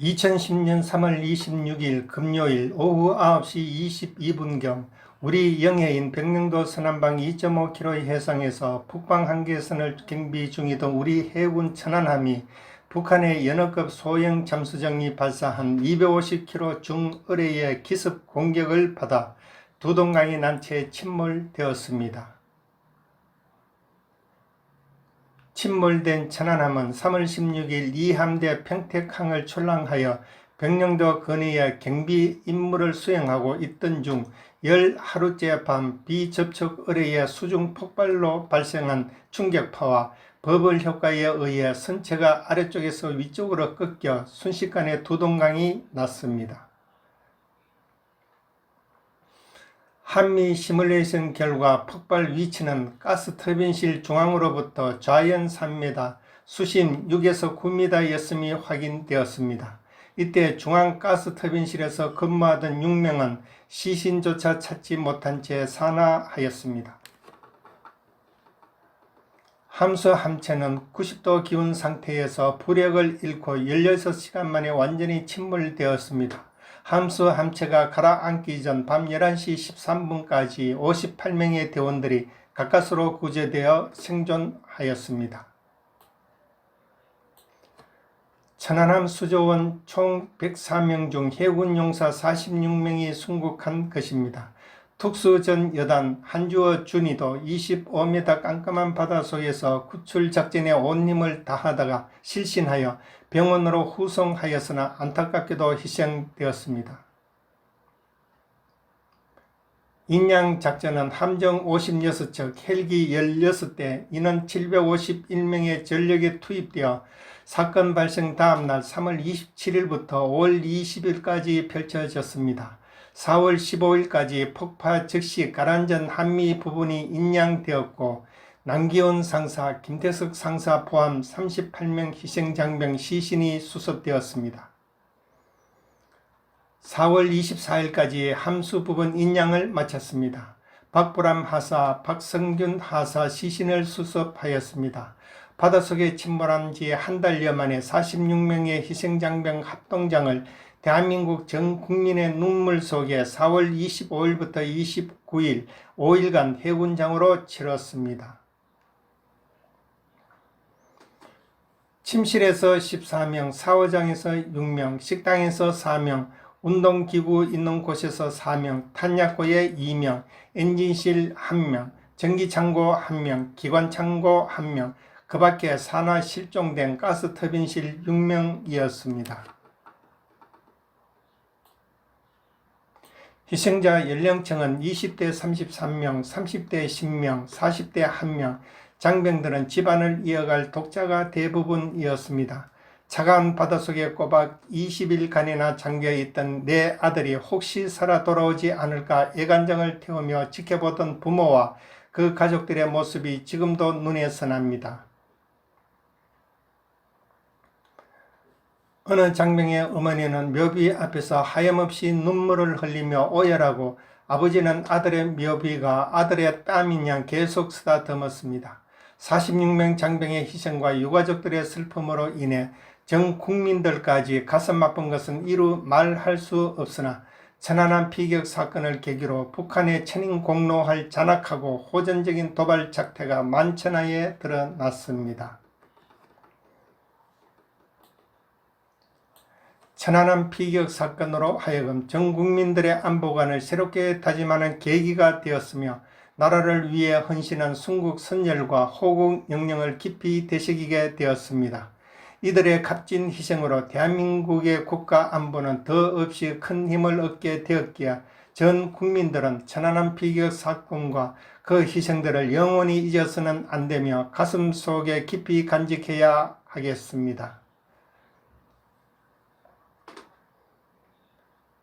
2010년 3월 26일 금요일 오후 9시 22분경 우리 영해인 백령도 서남방 2.5km 해상에서 북방 한계선을 경비 중이던 우리 해군 천안함이 북한의 연어급 소형 잠수정이 발사한 250km 중어뢰의 기습 공격을 받아 두동강이 난채 침몰되었습니다. 침몰된 천안함은 3월 16일 이 함대 평택항을 출항하여 백령도 근해의 경비 임무를 수행하고 있던 중 열 하루째 밤 비접촉 어뢰의 수중 폭발로 발생한 충격파와 버블 효과에 의해 선체가 아래쪽에서 위쪽으로 꺾여 순식간에 두동강이 났습니다. 한미 시뮬레이션 결과 폭발 위치는 가스 터빈실 중앙으로부터 좌연 3m, 수심 6에서 9m였음이 확인되었습니다. 이때 중앙 가스 터빈실에서 근무하던 6명은 시신조차 찾지 못한 채 산화하였습니다. 함수 함체는 90도 기운 상태에서 부력을 잃고 16시간 만에 완전히 침몰되었습니다. 함수 함체가 가라앉기 전 밤 11시 13분까지 58명의 대원들이 가까스로 구조되어 생존하였습니다. 천안함 수조원 총 104명 중 해군 용사 46명이 순국한 것입니다. 특수전 여단 한주어 준이도 25m 깜깜한 바닷속에서 구출 작전에 온 힘을 다하다가 실신하여 병원으로 후송하였으나 안타깝게도 희생되었습니다. 인양 작전은 함정 56척, 헬기 16대, 인원 751명의 전력에 투입되어 사건 발생 다음 날 3월 27일부터 5월 20일까지 펼쳐졌습니다. 4월 15일까지 폭파 즉시 가란전 한미 부분이 인양되었고 남기훈 상사, 김태석 상사 포함 38명 희생장병 시신이 수습되었습니다. 4월 24일까지 함수 부분 인양을 마쳤습니다. 박보람 하사, 박성균 하사 시신을 수습하였습니다. 바닷속에 침몰한 지 한 달여 만에 46명의 희생장병 합동장을 대한민국 전 국민의 눈물 속에 4월 25일부터 29일 5일간 해군장으로 치렀습니다. 침실에서 14명, 사워장에서 6명, 식당에서 4명, 운동기구 있는 곳에서 4명, 탄약고에 2명, 엔진실 1명, 전기창고 1명, 기관창고 1명, 그 밖에 산화 실종된 가스터빈실 6명이었습니다. 희생자 연령층은 20대 33명, 30대 10명, 40대 1명, 장병들은 집안을 이어갈 독자가 대부분이었습니다. 차가운 바닷속에 꼬박 20일간이나 잠겨 있던 내 아들이 혹시 살아 돌아오지 않을까 애간장을 태우며 지켜보던 부모와 그 가족들의 모습이 지금도 눈에 선합니다. 어느 장병의 어머니는 묘비 앞에서 하염없이 눈물을 흘리며 오열하고 아버지는 아들의 묘비가 아들의 땀인 양 계속 쓰다듬었습니다. 46명 장병의 희생과 유가족들의 슬픔으로 인해 전 국민들까지 가슴 아픈 것은 이루 말할 수 없으나 천안함 피격 사건을 계기로 북한의 천인 공로할 잔악하고 호전적인 도발 작태가 만천하에 드러났습니다. 천안함 피격 사건으로 하여금 전 국민들의 안보관을 새롭게 다짐하는 계기가 되었으며 나라를 위해 헌신한 순국 선열과 호국 영령을 깊이 되새기게 되었습니다. 이들의 값진 희생으로 대한민국의 국가 안보는 더없이 큰 힘을 얻게 되었기에 전 국민들은 천안함 피격 사건과 그 희생들을 영원히 잊어서는 안 되며 가슴 속에 깊이 간직해야 하겠습니다.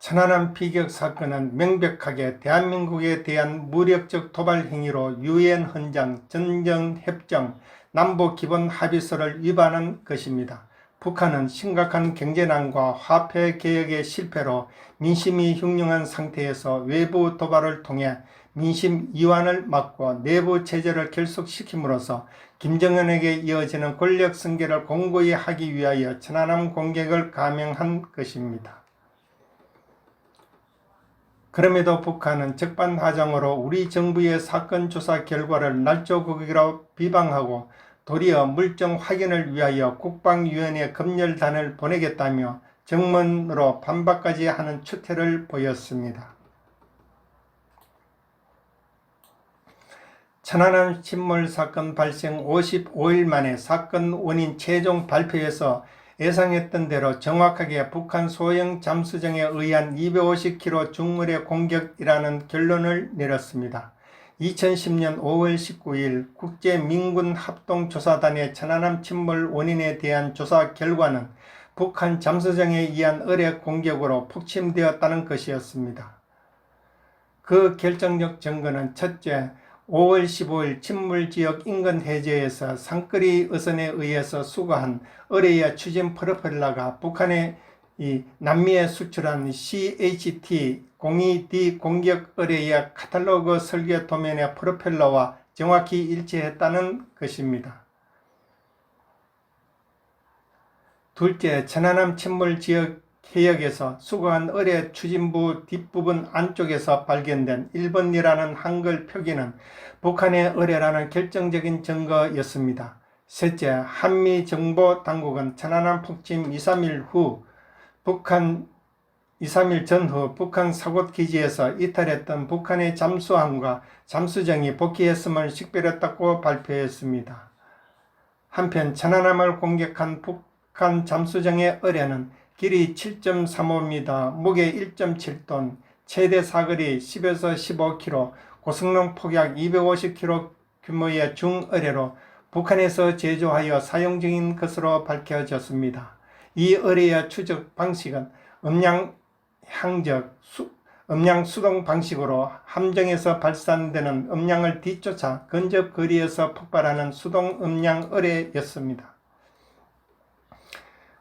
천안함 피격 사건은 명백하게 대한민국에 대한 무력적 도발 행위로 유엔 헌장, 전정협정, 남북 기본 합의서를 위반한 것입니다. 북한은 심각한 경제난과 화폐 개혁의 실패로 민심이 흉흉한 상태에서 외부 도발을 통해 민심 이완을 막고 내부 체제를 결속시킴으로써 김정은에게 이어지는 권력 승계를 공고히 하기 위하여 천안함 공격을 감행한 것입니다. 그럼에도 북한은 적반하장으로 우리 정부의 사건 조사 결과를 날조국이라고 비방하고 도리어 물정 확인을 위하여 국방위원회 검열단을 보내겠다며 정문으로 반박까지 하는 추태를 보였습니다. 천안함 침몰 사건 발생 55일 만에 사건 원인 최종 발표에서 예상했던 대로 정확하게 북한 소형 잠수정에 의한 250km 중물의 공격이라는 결론을 내렸습니다. 2010년 5월 19일 국제민군합동조사단의 천안함 침몰 원인에 대한 조사 결과는 북한 잠수정에 의한 어뢰 공격으로 폭침되었다는 것이었습니다. 그 결정적 증거는 첫째, 5월 15일 침몰지역 인근 해저에서 상거리 어선에 의해서 수거한 어뢰의 추진 프로펠러가 북한의 이 남미에 수출한 CHT-02D 공격 어뢰의 카탈로그 설계 도면의 프로펠러와 정확히 일치했다는 것입니다. 둘째, 천안함 침몰 지역 해역에서 수거한 어뢰 추진부 뒷부분 안쪽에서 발견된 1번이라는 한글 표기는 북한의 어뢰라는 결정적인 증거였습니다. 셋째, 한미 정보 당국은 천안함 폭침 2, 3일 후 북한 2, 3일 전후 북한 사고 기지에서 이탈했던 북한의 잠수함과 잠수정이 복귀했음을 식별했다고 발표했습니다. 한편 천안함을 공격한 북한 잠수정의 어뢰는 길이 7.35m, 무게 1.7톤, 최대 사거리 10에서 15km, 고성능 폭약 250km 규모의 중어뢰로 북한에서 제조하여 사용 중인 것으로 밝혀졌습니다. 이 어뢰의 추적 방식은 음량 향적, 수, 음량 수동 방식으로 함정에서 발산되는 음량을 뒤쫓아 근접 거리에서 폭발하는 수동 음량 어뢰였습니다.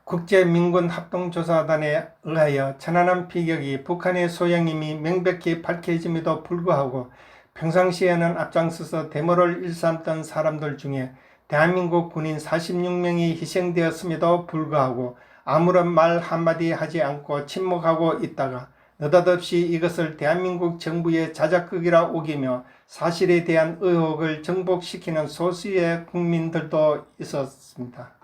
국제민군합동조사단에 의하여 천안함 피격이 북한의 소형임이 명백히 밝혀짐에도 불구하고 평상시에는 앞장서서 데모를 일삼던 사람들 중에 대한민국 군인 46명이 희생되었음에도 불구하고 아무런 말 한마디 하지 않고 침묵하고 있다가 느닷없이 이것을 대한민국 정부의 자작극이라 우기며 사실에 대한 의혹을 정복시키는 소수의 국민들도 있었습니다.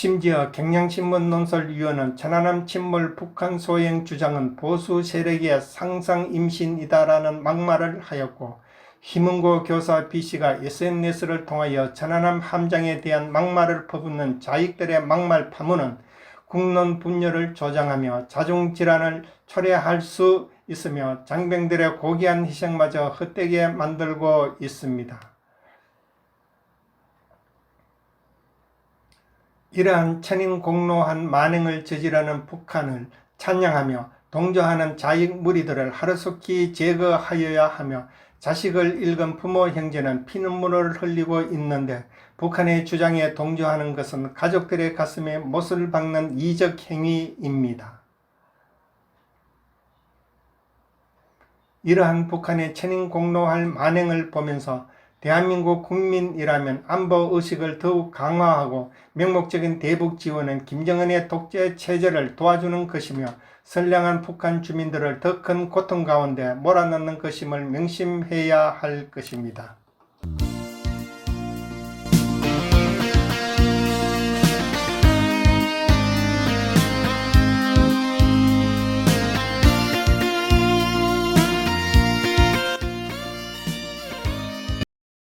심지어 경향신문 논설위원은 천안함 침몰 북한 소행 주장은 보수 세력의 상상 임신이다라는 막말을 하였고 희문고 교사 B씨가 SNS를 통하여 천안함 함장에 대한 막말을 퍼붓는 자익들의 막말 파문은 국론 분열을 조장하며 자중질환을 초래할 수 있으며 장병들의 고귀한 희생마저 헛되게 만들고 있습니다. 이러한 천인공노한 만행을 저지르는 북한을 찬양하며 동조하는 자익 무리들을 하루속히 제거하여야 하며 자식을 잃은 부모 형제는 피눈물을 흘리고 있는데 북한의 주장에 동조하는 것은 가족들의 가슴에 못을 박는 이적 행위입니다. 이러한 북한의 천인공노할 만행을 보면서 대한민국 국민이라면 안보 의식을 더욱 강화하고 명목적인 대북 지원은 김정은의 독재 체제를 도와주는 것이며 선량한 북한 주민들을 더 큰 고통 가운데 몰아넣는 것임을 명심해야 할 것입니다.